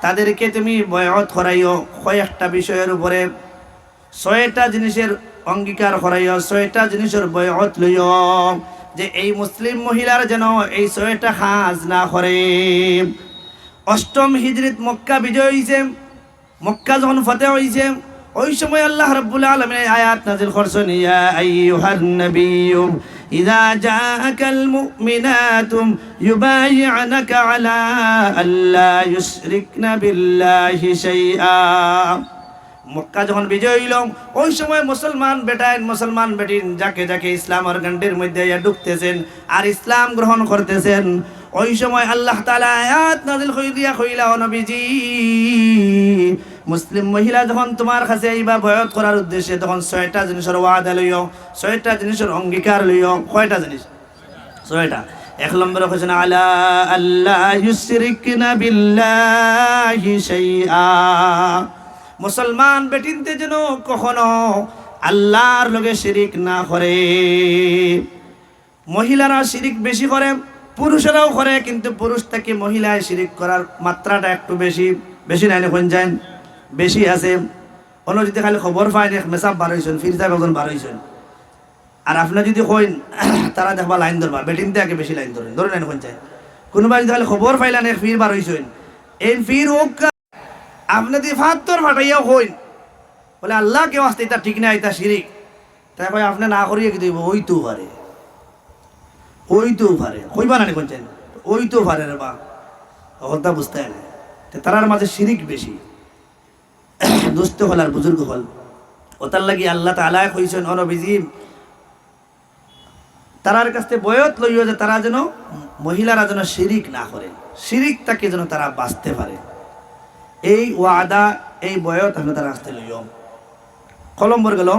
তাদেরকে তুমি বয়ত করাইও, কয়েকটা বিষয়ের উপরে ছয়টা জিনিসের অঙ্গীকার করাইও, ছয়টা জিনিসের বয়ত লইও, যে এই মুসলিম মহিলার যেন এই ছয়টা হাজ না করে। অষ্টম হিজরিত মক্কা বিজয় হয়েছে মক্কা যখন ফতে হয়েছে ওই সময় আল্লাহ রাব্বুল আলামিন আয়াত নাযিল করছেন, ইয়া আইয়ুহান নাবিয়্যু, ইযা জাআকাল মুমিনাতু ইউবাই'আনাকা আলা আল্লা ইউশরিকনা বিল্লাহি শাইআ। মক্কা যখন বিজয় হইল, ওই সময় মুসলমান বেটাইন, মুসলমান বেটিন যাকে যাকে ইসলামের গন্ডির মধ্যে ঢুকতেছেন আর ইসলাম গ্রহণ করতেছেন, ওই সময় আল্লাহ তাআলা আয়াত নাযিল কই দিয়া কইলা, ও নবীজি মুসলিম মহিলা যখন তোমার কাছে আইবা বয়ত করার উদ্দেশ্যে তখন ছয়টা জিনিসের ওয়াদা লইও, ছয়টা জিনিসের অঙ্গীকার লইও, কয়টা জিনিস? ছয়টা। এক নম্বরে হচ্ছে আলা আল্লাহ ইউশরিকনা বিল্লাহি শাইআ। মুসলমান বেটিনতে যেন কখনো আল্লাহর লগে শিরিক না করে মহিলারা শিরিক বেশি করে, পুরুষেরাও করে, কিন্তু পুরুষ থেকে মহিলায় শিরিক করার মাত্রাটা একটু বেশি বেশি নাই এখন যায়? বেশি আছে। অন্য যদি খালি খবর পায় এক মেসাব বার হয়েছেন ফির সাহেব একজন বার হয়েছেন আর আপনার যদি কইন তারা দেখবা লাইন ধরবা বেটিন থেকে বেশি লাইন ধরেন ধরে লাইন কোন চাই। কোনোবা যদি খালি খবর পাইলেন এক ফির বার হয়েছেন এই ফির হোক আপনি যদি ফাত্তর ফাটাইয়াও হইন বলে আল্লাহ কেউ আসতে এটা ঠিক না এটা শিরিক তাই কয় আপনি না করিয়ে কি দিব ওই তো পারে ওই তো পারে কইবা না কোনছেন ওই তো পারে রে বা। হলতা বুঝতে তারার মাঝে শিরিক বেশি দুস্থ হল আর বুজুর্গ হল। ওতার লাগি আল্লাহ তালা কইছেন অনবিজিম তারার কাছ বয়ত লইও যে তারা যেন মহিলারা যেন শিরিক না করে। শিরিক তাকে যেন তারা বাঁচতে পারে। এই ওয়াদা, এই বয়ত আপনি তারা আসতে লইও। ক গেল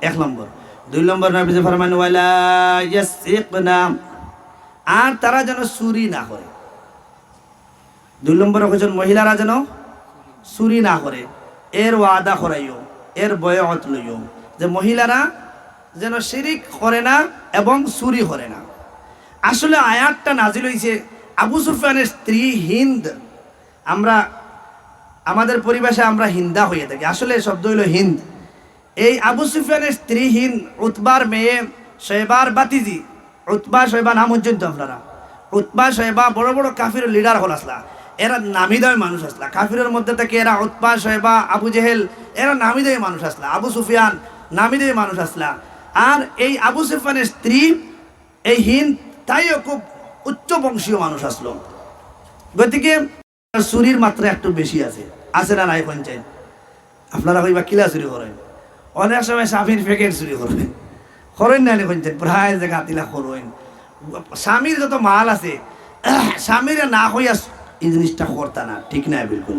এক নম্বর। দুই নম্বর নবী যে ফরমান আর তারা যেন চুরি না করে। দুই নম্বর কইছেন, মহিলারা যেন চুরি না করে। এর ওয়াদা করাইও, এর বয়ত লইও। যে মহিলারা যেন শিরিক করে না এবং চুরি করে না। আসলে আয়াতটা নাজিল হইছে আবু সুফিয়ানের স্ত্রী হিন্দ। আমরা, আমাদের পরিবেশে আমরা হিন্দা হয়ে থাকি। আসলে শব্দ হইল হিন্দ। এই আবু সুফিয়ানের স্ত্রী হিন্দ উৎবার মেয়ে শৈবার বাতিজি। উৎবা শৈবা নাম হচ্ছেন তো আপনারা। উৎবা শৈবা বড় বড় কাফির লিডার হল আসলা। এরা নামি মানুষ আসলা। কাফিরের মধ্যে থেকে এরা উৎপা শৈবা আবু জেহেল, এরা নামি মানুষ আসলা। আবু সুফিয়ান নামি দামি মানুষ আসলা। আর এই আবু সুফিয়ানের স্ত্রী, এই হিন্দ তাইও খুব উচ্চ বংশীয় মানুষ আসলো। গতিকে চুরির মাত্রা একটু বেশি আছে। আছে না নাই পঞ্চায়েত? আপনারা কইবা কিলা চুরি করেন? অনেক সময় স্বামীর প্যাকেট চুরি করবেন করেন না পঞ্চায়েত? প্রায় জায়গা তিলা করেন। স্বামীর যত মাল আছে, স্বামীর না হইয়া এই জিনিসটা করতা না, ঠিক না বিলকুল।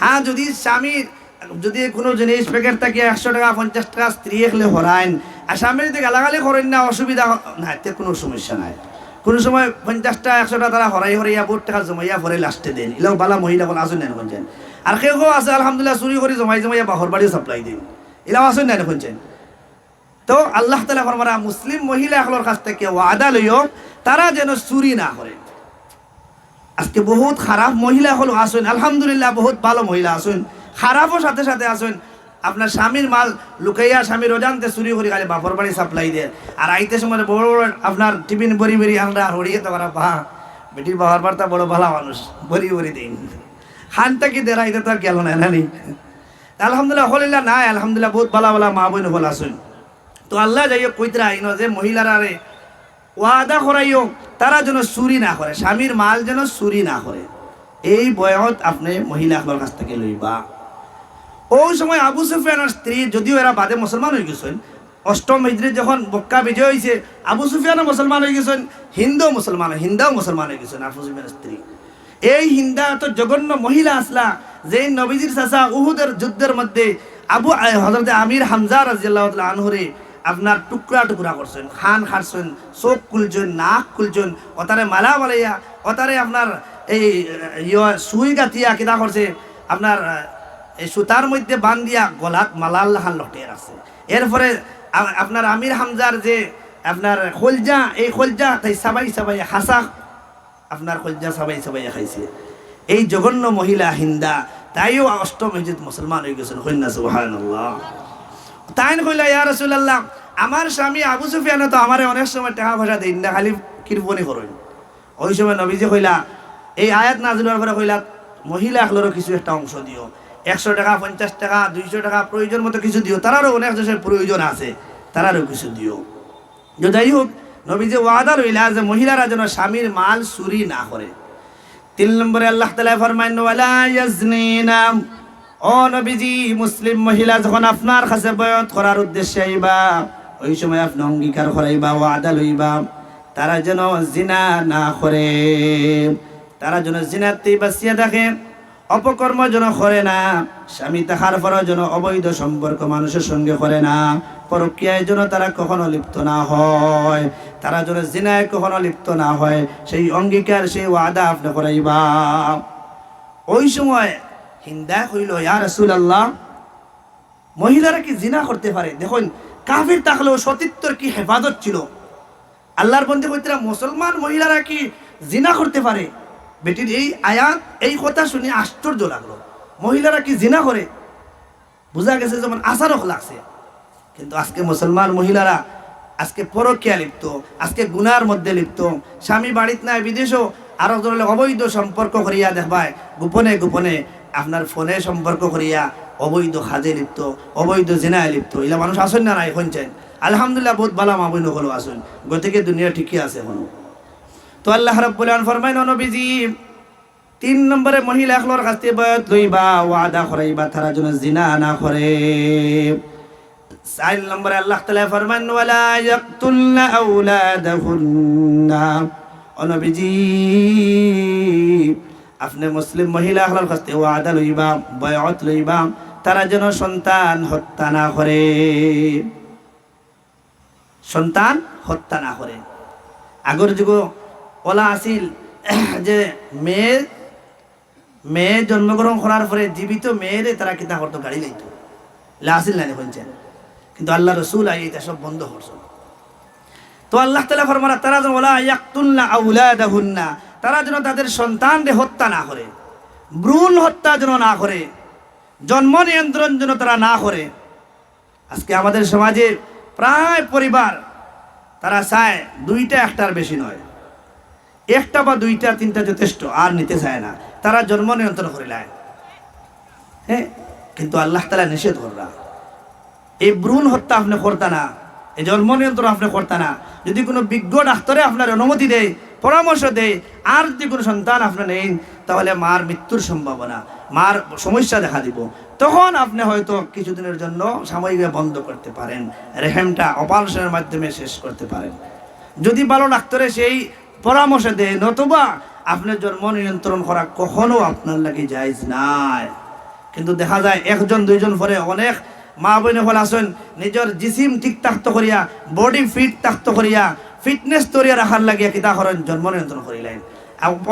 হ্যাঁ যদি স্বামীর যদি কোনো জিনিস প্যাকেট থাকে, একশো টাকা, পঞ্চাশ টাকা, স্ত্রী এখলে হরাইন আর স্বামীর যদি গালাগালি করেন না, অসুবিধা না এতে কোনো সমস্যা নাই। কোনো সময় পঞ্চাশটা একশোটা তারা হরাই হরাইয়া বহুত টাকা জমাইয়া ভরে লাস্টে দেন। এলাও বালা মহিলা কোনো আসুন না শুনছেন আর কেউ কেউ আছে, আলহামদুলিল্লাহ, চুরি করে জমাই জমাইয়া বাহর বাড়িও সাপ্লাই দিন। এলাও আসুন না শুনছেন তো আল্লাহ তালা ফরমারা মুসলিম মহিলা এখলোর কাছ থেকে ওয়াদা লইও, তারা যেন চুরি না করে আজকে বহুত খারাপ মহিলা হলো, আসুন, আলহামদুলিল্লাহ বহুত ভালো মহিলা, আসুন। খারাপও সাথে সাথে আসুন। আপনার স্বামীর মাল লুকাইয়া স্বামীর অজান্তে চুরি করে, খালি বাপর বাড়ি সাপ্লাই দেয়। আর আইতে সময় বড় বড় আপনার টিফিন বড়ি বড়ি আমরা হরিয়ে তো পারা বা বেটির বাবার বার্তা বড় ভালো মানুষ বড়ি বড়ি দিন। হানটা কি আইতে তো আর গেল না নানি আলহামদুলিল্লাহ হলিল্লাহ নাই, আলহামদুলিল্লাহ, বহুত ভালো ভালো মা বোন হল, আসুন। তো আল্লাহ যাইও কইতরা আইন যে মহিলারা রে ওয়াদা করাইও, তারা যেন চুরি না করে, স্বামীর মাল যেন চুরি না করে। এই বয়সত আপনি মহিলাগুলোর কাছ থেকে লইবা। ওই সময় আবু সুফিয়ানের স্ত্রী, যদিও এরা বাদে মুসলমান হয়ে গেছেন অষ্টম হিজড়ি যখন বক্কা বিজয় হয়েছে আবু সুফিয়ানও মুসলমান হয়ে গেছেন হিন্দু মুসলমান হিন্দাও মুসলমান হয়ে গেছেন আবু সুফিয়ানের স্ত্রী। এই হিন্দা তো জঘন্য মহিলা আসলা যে নবীজির চাচা উহুদের যুদ্ধের মধ্যে আবু হজরত আমির হামজা রাজিয়াল্লাহ আনহরে আপনার টুকরা টুকরা করছেন, খান খাটছেন, চোখ খুলছেন, নাক খুলছেন, অতারে মালা মালাইয়া, অতারে আপনার এই সুই গাতিয়া কিতা করছে, আপনার, এই সুতার মধ্যে বান দিয়া গলাত মালাল হান লটে আছে। এরপরে আপনার আমির হামজার যে আপনার খলজা, এই খলজা তাই সাবাই সাবাই হাসা আপনার খলজা সাবাই সাবাই খাইছে। এই জঘন্য মহিলা হিন্দা, তাইও অষ্টম হিজিত মুসলমান হয়ে গেছেন হইনা সুবহানাল্লাহ। তাই কইলা, ইয়া রাসূলুল্লাহ, আমার স্বামী আবু সুফিয়ান তো আমারে অনেক সময় টাকা পয়সা দেন না খালি কৃপণি করেন? ওই সময় নবীজি কইলা, এই আয়াত নাজিল হওয়ার পরে কইলা, মহিলা এগুলোরও কিছু একটা অংশ দিও। একশো টাকা, পঞ্চাশ টাকা, দুইশো টাকা, প্রয়োজন মতো কিছু দিও। তারারও অনেক দেশের প্রয়োজন আছে, তারারও কিছু দিও। যাই হোক নবী যে ওয়াদা রইলা যে মহিলারা যেন স্বামীর মাল চুরি না করে। তিন নম্বরে আল্লাহ তালা ফরমাইন, ওয়ালা ইয়াজনিনা ও মুসলিম মহিলা যখন আপনার কাছে বয়ত করার উদ্দেশ্যে আইবা, ওই সময় আপনি অঙ্গীকার করাইবা, ওয়াদা লইবা। তারা যেন জিনা না করে, তারা যেন জিনাতে বাঁচিয়ে থাকে, অপকর্ম যেন করে না, স্বামী তাহার পরও যেন অবৈধ সম্পর্ক মানুষের সঙ্গে করে না, পরক্রিয়ায় যেন তারা কখনো লিপ্ত না হয়, তারা যেন জিনায় কখনো লিপ্ত না হয়, সেই অঙ্গীকার, সেই ওয়াদা আপনি করাইবা। ওই সময় হিন্দা হইল, ইয়া রাসূলুল্লাহ। মহিলারা কি জিনা করতে পারে? দেখুন, কাফির থাকলেও সতীত্বর কি হেফাজত ছিল? আল্লাহর বন্ধু কইতরা মুসলমান মহিলারা কি জিনা করতে পারে? বেটির এই আয়াত, এই কথা শুনে আশ্চর্য লাগল। মহিলারা কি জিনা করে? বোঝা গেছে যেমন আসারক লাগছে। কিন্তু আজকে মুসলমান মহিলারা আজকে পরকিয়া লিপ্ত, আজকে গুনার মধ্যে লিপ্ত। স্বামী বাড়িত নাই, বিদেশও আরও অবৈধ সম্পর্ক করিয়া দেখবায়, গোপনে গোপনে। আপনার ফোনে সম্পর্ক করিয়া অবৈধ খাজে লিপ্ত, অবৈধ জেনায় লিপ্ত। এলা মানুষ আসেন না নাই, শুনছেন? আলহামদুলিল্লাহ, বহুত বালা মাবই নকলো আসুন। গতিকে দুনিয়া ঠিকই আছে এখনও। তো আল্লাহ রাব্বুল ফরমাইন নবীজি, তিন নম্বরে মহিলা এখলোর কাছ থেকে বয়ত লইবা, ওয়াদা করাইবা, তারা যেন জিনা না করে। চার নম্বরে আল্লাহ তালা ফরমান ওয়ালা ইয়াকতুলনা আউলাদাহুন্না ও নবীজি আপনি মুসলিম মহিলা এখলোর কাছ থেকে ওয়াদা লইবা বয়ত লইবা তারা যেন সন্তান হত্যা না করে। সন্তান হত্যা না করে। আগর যুগ ওলা আসিল যে মেয়ে মেয়ে জন্মগ্রহণ করার পরে জীবিত মেয়েরে তারা কিতা করতো, গাড়ি লাইতো। আসিল না বলছেন। কিন্তু আল্লাহ রসুল আই এটা সব বন্ধ করছ তো আল্লাহ তালা ফরমারা, তারা ওলা ইয়াকুল্লা আউলাদাহুন্না তারা যেন তাদের সন্তানরে হত্যা না করে, ভ্রূণ হত্যা যেন না করে, জন্ম নিয়ন্ত্রণ যেন তারা না করে। আজকে আমাদের সমাজে প্রায় পরিবার তারা চায় দুইটা একটার বেশি নয়। একটা বা দুইটা, তিনটা যথেষ্ট, আর নিতে চায় না। তারা জন্ম নিয়ন্ত্রণ করে নেয়। হ্যাঁ কিন্তু আল্লাহ তালা নিষেধ কররা এই ভ্রূণ হত্যা আপনি করতা না, এই জন্ম নিয়ন্ত্রণ আপনি করতা না। যদি কোনো বিজ্ঞ ডাক্তারে আপনার অনুমতি দেয় পরামর্শ দেয় আর যদি কোনো সন্তান আপনার নেই, তাহলে মার মৃত্যুর সম্ভাবনা, মার সমস্যা দেখা দিব। তখন আপনি হয়তো কিছুদিনের জন্য সাময়িকভাবে বন্ধ করতে পারেন, রেহেমটা অপারেশনের মাধ্যমে শেষ করতে পারেন। যদি ভালো ডাক্তারে সেই পরামর্শ দেয়, নতুবা আপনার জন্ম নিয়ন্ত্রণ করা কখনো আপনার লাগে জায়জ নাই। কিন্তু দেখা যায় একজন, দুইজন পরে অনেক মা বোন হল আসেন, নিজের জিসিম ঠিক থাকতে করিয়া, বডি ফিট থাকতে করিয়া ফিটনেস তরিয়া রাখার লাগিয়া কিতা করেন, জন্ম নিয়ন্ত্রণ করিলেন।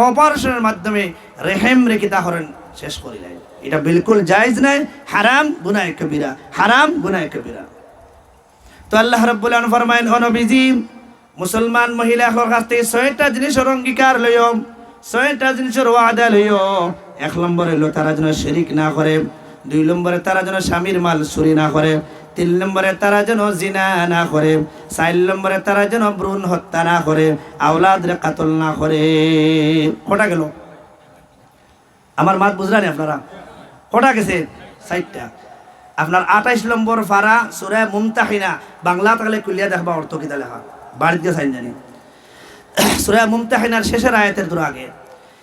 অপারেশনের মাধ্যমে রেহেম রে কিতা করেন, শেষ করিলেন। এটা বিলকুল জায়জ নাই, হারাম গুনায় কবিরা, হারাম গুনায় কবিরা। তো আল্লাহ রব্বুল ফরমাইন ও নবীজি, মুসলমান মহিলা কাছ থেকে ছয়টা জিনিসের অঙ্গীকার লইও, ছয়টা জিনিসের ওয়াদা লইও। এক নম্বরে হলো তারা যেন শিরিক না করে, দুই নম্বরে তারা যেন স্বামীর মাল চুরি না করে তিন নম্বরে তারা যেন জিনা না করে, চার নম্বরে তারা যেন ভ্রূণ হত্যা না করে আওলাদরে কাতল না করে। কটা গেল? আমার মাত বুঝলেন আপনারা? কটা গেছে? সাইটটা আপনার আঠাইশ নম্বর ফারা সুরায় মুমতাহিনা, বাংলা তাহলে কুলিয়া দেখবা অর্থ কিতা লেখা বাড়িতে সাইন জানি। সুরায় মুমতাহিনার শেষের আয়াতের দূর আগে।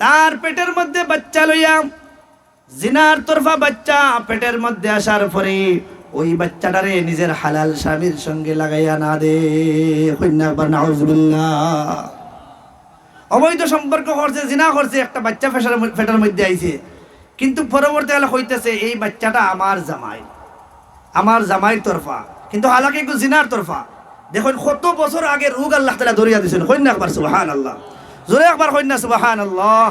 তার পেটের মধ্যে বাচ্চা লইয়া, জিনার তরফা বাচ্চা পেটের মধ্যে আসার পরে ওই বাচ্চাটারে নিজের হালাল স্বামীর সঙ্গে লাগাইয়া না দে। অবৈধ সম্পর্ক করছে জিনা করছে একটা বাচ্চা ফেসার পেটের মধ্যে আইছে। কিন্তু পরবর্তীকালে হইতেছে এই বাচ্চাটা আমার জামাই, আমার জামাইয়ের তরফা। কিন্তু হালাকে একটু জিনার তরফা। দেখুন, কত বছর আগে রোগ আল্লাহ তালা দরিয়া দিয়েছেন হইন একবার সুবাহান আল্লাহ জোরে একবার না সুবাহান আল্লাহ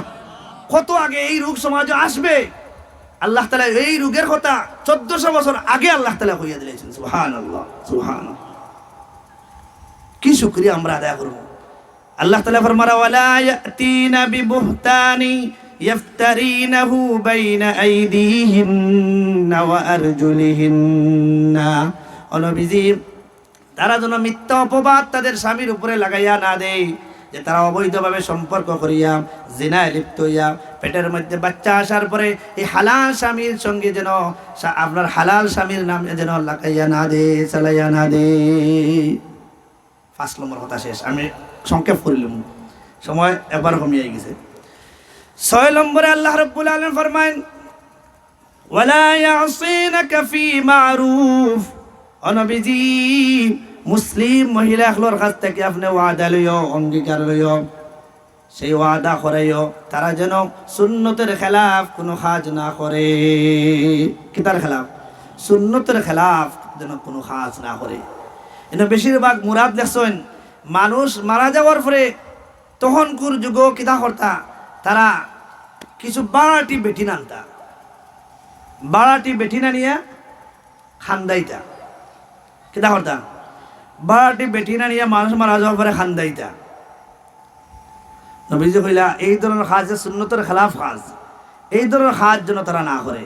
কত আগে এই রোগ সমাজে আসবে? আল্লাহ তালা এই রোগের কথা চোদ্দশো বছর আগে আল্লাহ তালা হইয়া দিলেছেন সুবাহান আল্লাহ সুবাহান কি শুক্রিয়া আমরা আদায় করব। আল্লাহ তালা ফরমারা, ওয়ালা বিবুহতানি আইদিহিন্না ওয়া আরজুলিহিন্না। অনবিজি, তারা যেন মিথ্যা অপবাদ তাদের স্বামীর উপরে লাগাইয়া না দেয়। যে তারা অবৈধভাবে সম্পর্ক করিয়া, জিনায় লিপ্ত হইয়া, পেটের মধ্যে বাচ্চা আসার পরে এই হালাল স্বামীর সঙ্গে যেন আপনার হালাল স্বামীর নাম যেন লাগাইয়া না দে, চালাইয়া না দে। পাঁচ নম্বর কথা শেষ। আমি সংক্ষেপ করিলাম সময় একবার কমিয়ে গেছে। ছয় নম্বরে আল্লাহ রব্বুল আলম ফরমাইন ওয়ালা ইয়াসিনাকা ফি মারুফ। অনবিজি মুসলিম মহিলা এখলোর কাছ থেকে আপনি ওয়াদা লইও, অঙ্গীকার লইও, সেই ওয়াদা করাইও, তারা যেন সুন্নতের খেলাফ কোনো কাজ না করে। কিতার খেলাফ? সুন্নতের খেলাফ যেন কোনো কাজ না করে। এনে বেশিরভাগ মুরাদ দেখছেন, মানুষ মারা যাওয়ার পরে তখনকুর যুগ কিতা কর্তা, তারা কিছু বাড়াটি বেটি নানতা। বাড়াটি বেটি না নিয়ে খান্দাইতা। কিতা কর্তা? বাড়াটি বেটি না নিয়ে মানুষ মারা যাওয়ার পরে খান খান্দাইতা নবীজি কইলা, এই ধরনের কাজ সুন্নতের খেলাফ কাজ এই ধরনের কাজ যেন তারা না করে।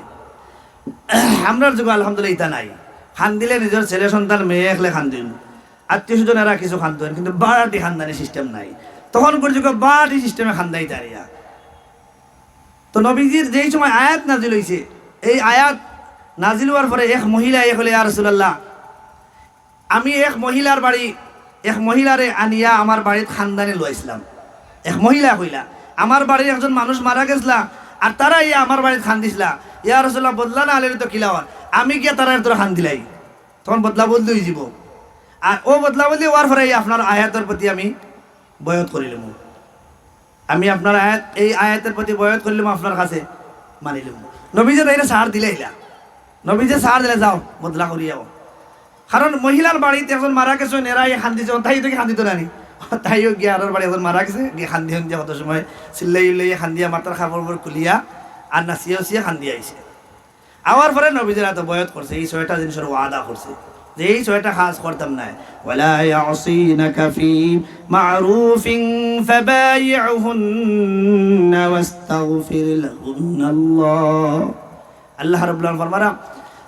আমরার যুগে আলহামদুলিল্লাহ ইতা নাই। খান দিলে নিজের ছেলে, সন্তান, মেয়ে একলে খান দিন আত্মীয় স্বজনেরা কিছু খান দেন কিন্তু বাড়াটি খানদানি সিস্টেম নাই। তখন যুগে বাড়াটি সিস্টেমে খান্দাই তারিয়া তো নবীজির যেই সময় আয়াত নাজিল হইছে, এই আয়াত নাজিল হওয়ার পরে এক মহিলা এক হলে আর রসুল্লাহ আমি এক মহিলার বাড়ি এক মহিলারে আনিয়া আমার বাড়িত খানদানি লইছিলাম এক মহিলা কইলা আমার বাড়ির একজন মানুষ মারা গেছলা আর তারা ইয়া আমার বাড়িতে খান দিছিলা। ইয়া রসুল্লাহ বদলা না আলের তো কিলাওয়ার আমি গিয়া তারা তোর খান দিলাই। তখন বদলা বদলি হয়ে যাব। আর ও বদলা বদলি হওয়ার পরে আপনার আয়াতের প্রতি আমি বয়ত করিলাম আমি আপনার আয়াত, এই আয়াতের প্রতি বয়ত করলাম আপনার কাছে মানিলাম নবীজে তাইলে সার দিলাইলা নবীজে সার দিলে, যাও, বদলা করিয়াও কারণ মহিলার বাড়িতে এখন মারা গেছে এরাই খান্দি যখন তাই তোকে খান্দি তো নানি তাইও গিয়ে বাড়ি এখন মারা গেছে, গিয়ে খান্দি হন্দিয়া কত সময় চিল্লাই উল্লাই খান্দিয়া মাতার খাবার পর খুলিয়া আর নাচিয়া উচিয়া খান্দি আইছে আওয়ার পরে নবীজের এত বয়ত করছে এই ছয়টা জিনিসের ওয়াদা করছে যে এই ছয়টা কাজ করতাম না ওয়ালা ইয়াসিনাকা ফি মারুফিন ফাবাইউহুন্না ওয়াস্তাগফির লাহুন্নাল্লাহ। আল্লাহ রাব্বুল আলামিন ফরমারা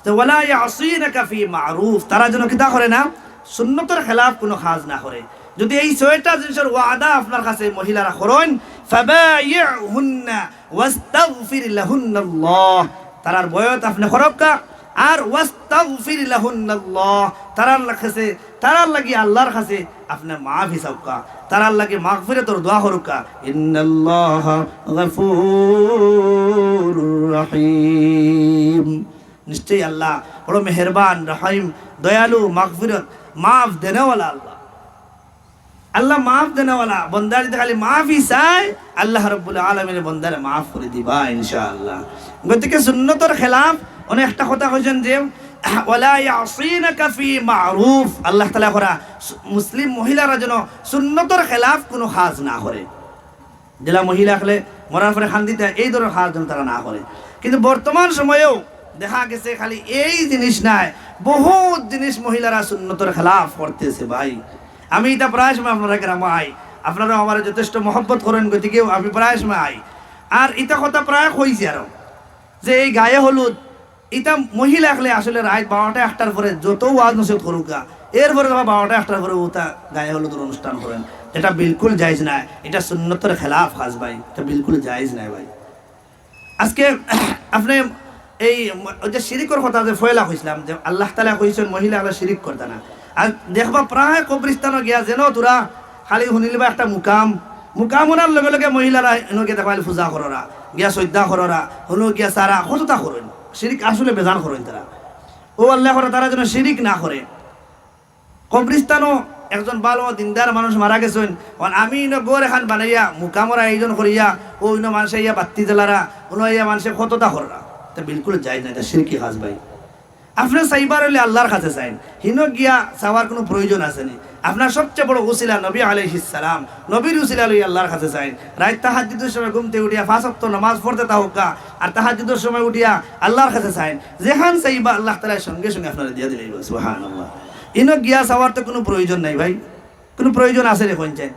যে ওয়ালা ইয়াসিনাকা ফি মারুফ, তারা যেন কিতা করে না, সুন্নতের খেলাফ কোনো কাজ না করে। যদি এই ছয়টা জিনিসের ওয়াদা আপনার কাছে মহিলারা করেন ফাবাইউহুন্না ওয়াস্তাগফির লাহুন্নাল্লাহ। তারার বয়ত আপনি খরক্কা আর ওয়াস্তাগফির লাহুন্নাল্লাহ। তারার কাছে, তারার লাগি আল্লাহর কাছে আপনি মাফ হিসাবকা তারার লাগি মাগফিরাতর দোয়া করুকা ইন্নাল্লাহ গফুরুর রহিম। নিশ্চয়ই আল্লাহ। বড় মেহেরবান, রহিম, দয়ালু, মাগফিরত, মাফ দেনেওয়ালা আল্লাহ। আল্লাহ মাফ দেনেওয়ালা। বন্দার যদি খালি মাফই চায়, আল্লাহ রব্বুল আলমের বন্দারে মাফ করে দিবা ইনশাআল্লাহ। গতিকে সুন্নতর খেলাফ অনেকটা কথা কইছেন যে আল্লাহ করা মুসলিম মহিলারা যেন সুন্নতর খেলাফ কোনো কাজ না করে। জেলা মহিলা হলে মরার পরে খান দিতে এই ধরনের কাজ যেন তারা না করে। কিন্তু বর্তমান সময়েও দেখা গেছে খালি এই জিনিস নাই। বহুত জিনিস মহিলারা সুন্নতর খেলাফ করতেছে ভাই। আমি এটা প্রায় সময় আপনারা গ্রামে আই আপনারা আমার যথেষ্ট মহব্বত করেন গতিকে আমি প্রায় সময় আই আর এটা কথা প্রায় কইছি আরও। যে এই গায়ে হলুদ, এটা মহিলা হলে আসলে রাত বারোটা একটার পরে যত ওয়াজ নসিহত করুকা এরপরে যখন বারোটা একটার পরে ওটা গায়ে হলুদের অনুষ্ঠান করেন। এটা বিলকুল জায়জ নাই। এটা সুন্নতের খেলাফ কাজ ভাই। এটা বিলকুল জায়জ নাই ভাই। আজকে আপনি এই যে শিরিকর কথা যে ফয়লা হয়েছিলাম যে আল্লাহ তালা কইছেন, মহিলা হলে শিরিক করতে না। আর দেখবা প্রায় কবরিস্তানও গিয়া যেন তোরা খালি শুনিলিবা একটা মুকাম। মুকাম শোনার লগে লগে মহিলারা এনেকে দেখবা পূজা কররা, গিয়া শ্রদ্ধা কররা হনু গিয়া সারা কতটা করেন। শিরিক আসলে বেজান করেন তারা। ও আল্লাহ করে তারা যেন শিরিক না করে। কবরিস্তানও একজন ভালো দিনদার মানুষ মারা গেছেন। আমি ইনো গোর এখান বানাইয়া, মুকামরা এইজন করিয়া, ও ইনো মানুষে ইয়া বাত্তি জ্বালারা, উনো ইয়া মানুষে কতটা কররা। তা বিলকুল যায় না, এটা সিরকি খাস ভাই। আপনি চাইবার হলে আল্লাহর কাছে চাইন হিন গিয়া চাওয়ার কোনো প্রয়োজন আসেনি আপনার সবচেয়ে বড় উসিলা নবী আলাইহিস সালাম। নবীর উসিলা লই আল্লাহর কাছে চাইন রাত তাহাজ্জুদের সময় ঘুমতে উঠিয়া ওয়াক্ত নামাজ পড়তে তাহকা আর তাহাজ্জুদের সময় উঠিয়া আল্লাহর কাছে চাইন যেখান চাইবা আল্লাহ তাআলা সঙ্গে সঙ্গে আপনারা দিয়া সুবহানাল্লাহ। ইন গিয়া চাওয়ার তো কোনো প্রয়োজন নাই ভাই। কোনো প্রয়োজন আছে রে চাই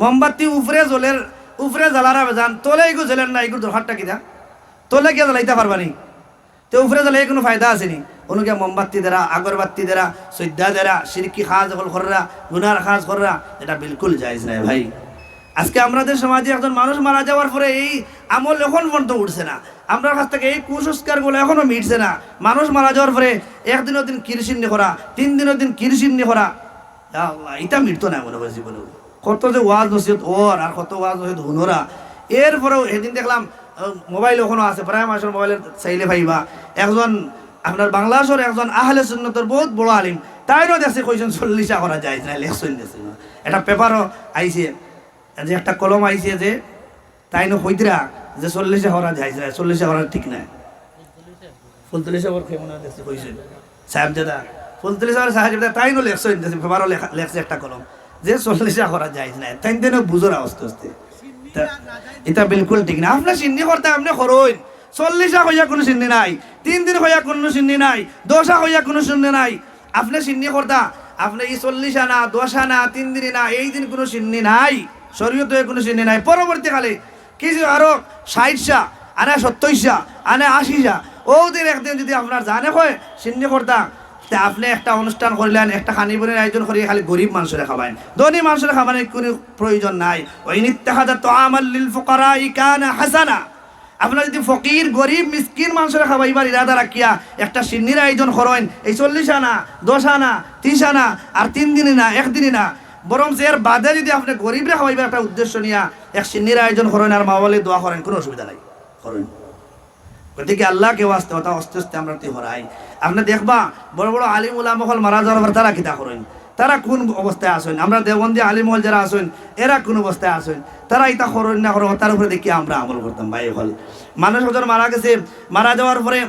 মোমবাতি উফরে জ্বলের, উফরে জ্বালারা বেজান তোলে এগু জ্বলেন না এগুলো দরকারটা কিনা তোলে গিয়া জ্বালাইতে পারবানি তো উপরে জ্বালাই কোনো ফায়দা আসেনি অনুকে মোমবাতি দেরা, আগরবাতি দেরা, সৈদ্যা দেরা, সিরকি খাজ হল খররা, গুনার খাজ খররা, এটা বিলকুল জায়জ নাই ভাই। আজকে আমাদের সমাজে একজন মানুষ মারা যাওয়ার পরে এই আমল এখন পর্যন্ত উঠছে না। আমরা কাছ থেকে এই কুসংস্কারগুলো এখনও মিটছে না। মানুষ মারা যাওয়ার পরে একদিনের দিন কিরসিন্নি করা তিন দিনের দিন কিরসিন্নি করা। এটা মিটতো না মনে হয় জীবনে কত যে ওয়াজ নসিহত ওর আর কত ওয়াজ নসিহত হুনরা। এরপরেও সেদিন দেখলাম মোবাইল ওখানে আছে প্রায় মাসের মোবাইলের চাইলে ভাইবা। একজন আপনার বাংলাদেশের একজন আহলে সুন্নতর বহুত বড় আলিম তাইরও দেশে কইছেন চল্লিশা করা যায় না লেখছেন দেশে একটা পেপারও আইছে যে একটা কলম আইছে যে তাই নো হইতরা যে চল্লিশা করা যায় না চল্লিশা করা ঠিক নাই। ফুলতলিশা ওর কেমন দেশে কইছেন সাহেব দাদা ফুলতলিশা সাহেব দাদা তাই নো লেখছেন দেশে পেপারও লেখা লেখছে একটা কলম। যে চল্লিশা করা যায় না তাই দিন বুঝোর আস্তে আস্তে এটা বিলকুল ঠিক না। আপনার সিন্নি করতে আপনি করুন চল্লিশা হইয়া কোনো নাই, তিন দিন হইয়া কোনো সিন্নি নাই, দশা হইয়া কোনো সিন্নি নাই। আপনি সিন্নি করতা, আপনি এই চল্লিশ আনা, দশ আনা, তিন না, এই দিন কোনো নাই। কোনো নাই। পরবর্তীকালে কিছু আরও ষাটশা আনে সত্তরশা আনে আশিশা ও দিন একদিন যদি আপনার জানে হয়, সিন্নি করতা তা আপনি একটা অনুষ্ঠান করলেন, একটা খানিবনের আয়োজন করে খালি গরিব মানুষের খাবাইন ধনী মানুষের খাবারের কোনো প্রয়োজন নাই। ওই নিত্যাহাদা তো আমার লিল ইকানা হাসানা। আপনার যদি ফকির, গরিব, মিসকিন মানুষের খাবাইবার ইরাদা রাখিয়া একটা সিন্নির আয়োজন করেন, এই চল্লিশ আনা, দশ আনা, ত্রিশ আনা, আর তিন দিনই না একদিনই না। বরং এর বাদে যদি আপনি গরিবরে খাওয়াইবার একটা উদ্দেশ্য নিয়া এক সিন্নির আয়োজন করেন আর মাওয়ালি দোয়া করেন, কোনো অসুবিধা নাই। করেন। গতিকে আল্লাহকে ওয়াস্তে ওটা আস্তে আস্তে আমরা তি হরাই আপনি দেখবা, বড় বড় আলিম উলামহল মারা যাওয়ার পর তারা কিতা করেন? তারা কোন অবস্থায় আসেন? আমরা দেবন্দি আলিমহল যারা আসেন, এরা কোন অবস্থায় আসেন? তারা ইতা করেন না করেন, তার উপরে দেখি আমরা আমল করতাম, ভাই হল। মানুষ ওজন মারা গেছে, মারা যাওয়ার পরে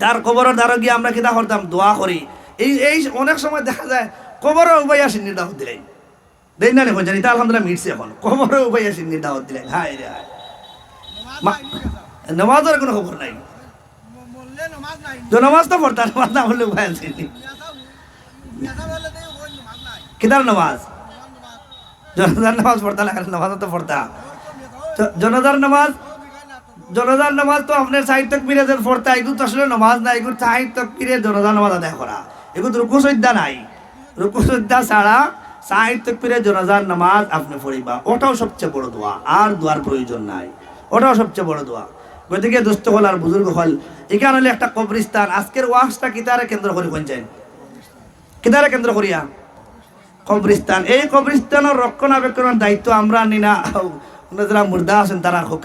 তার কবরের দ্বারা গিয়ে আমরা কিতা করতাম? দোয়া করি। এই এই অনেক সময় দেখা যায়, কবরের উপায় আসেন নির্দাহ দিলেন। দেই না দেখুন জানি তা আলহামদুলিল্লাহ মিটছে এখন। কবরের উপায় আসেন নির্দাহ দিলেন। হায় নামাজের কোনো খবর নাই। নমাজ তো পড়তা নামাজ না পড়লে উপায় আছে বললে ওই নমাজ? কিতার নামাজ পড়তা না নামাজ তো পড়তা জ- নামাজ জনজার নামাজ তো আপনার সাহিত্য পীরে যে পড়তা এগুলো তো আসলে নামাজ না, এগুলো সাহিত্য পীরে জনজার নামাজ আদায় করা। এগুলো রুকু সজ্জা নাই। রুকু সজ্জা ছাড়া সাহিত্য পীরে জনজার নামাজ আপনি পড়িবা। ওটাও সবচেয়ে বড় দোয়া, আর দোয়ার প্রয়োজন নাই। ওটাও সবচেয়ে বড় দোয়া। গতিকে দুস্থ হল আর বুজুর্গ হল। এখানে হলে একটা কবরিস্তান আজকের ওয়াসটা কিতারে কেন্দ্র করি পঞ্চায়েত কিতারে কেন্দ্র করিয়া? কবরিস্তান এই কবরিস্তানের রক্ষণাবেক্ষণের দায়িত্ব আমরা নি না যারা মুর্দা আছেন তারা হোক